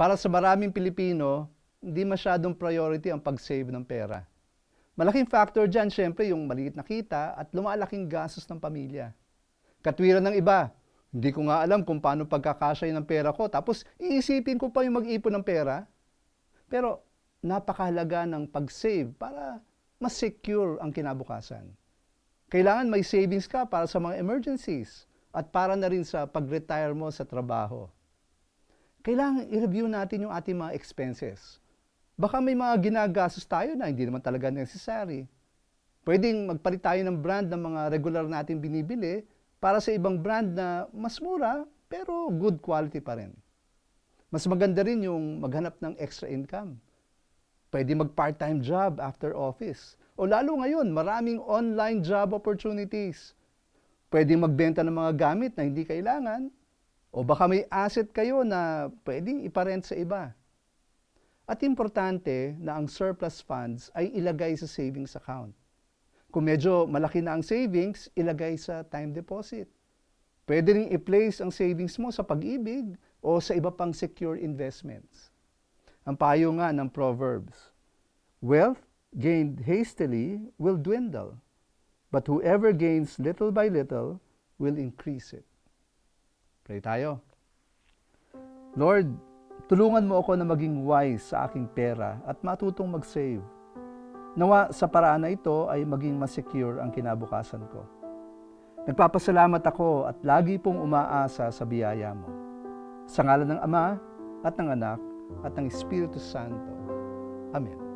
Para sa maraming Pilipino, hindi masyadong priority ang pag-save ng pera. Malaking factor dyan, syempre, yung maliit na kita at lumalaking gastos ng pamilya. Katwiran ng iba, hindi ko nga alam kung paano pagkakasya ng pera ko, tapos iisipin ko pa yung mag-ipon ng pera. Pero napakahalaga ng pag-save para mas secure ang kinabukasan. Kailangan may savings ka para sa mga emergencies at para na rin sa pag-retire mo sa trabaho. Kailangan i-review natin yung ating mga expenses. Baka may mga ginagastos tayo na hindi naman talaga necessary. Pwedeng magpalit tayo ng brand ng mga regular natin binibili para sa ibang brand na mas mura pero good quality pa rin. Mas maganda rin yung maghanap ng extra income. Pwede mag part-time job after office. O lalo ngayon, maraming online job opportunities. Pwede magbenta ng mga gamit na hindi kailangan. O baka may asset kayo na pwedeng iparent sa iba. At importante na ang surplus funds ay ilagay sa savings account. Kung medyo malaki na ang savings, ilagay sa time deposit. Pwede rin i-place ang savings mo sa pag-ibig o sa iba pang secure investments. Ang payo nga ng Proverbs, Wealth gained hastily will dwindle, but whoever gains little by little will increase it. Pray tayo. Lord, tulungan mo ako na maging wise sa aking pera at matutong mag-save. Nawa sa paraan na ito ay maging mas secure ang kinabukasan ko. Nagpapasalamat ako at lagi pong umaasa sa biyaya mo. Sa ngalan ng Ama at ng Anak at ng Espiritu Santo. Amen.